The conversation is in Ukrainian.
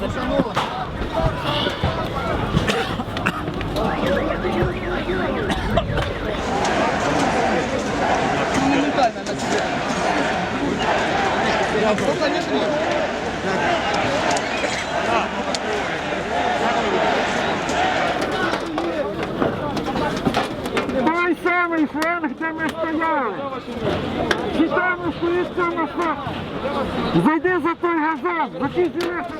Давай, забігай. Монументально на тебе. Той самий фланг, де ми стояли. Чи там стоїть ця машина? Зайди за той газон, за ті зілеси.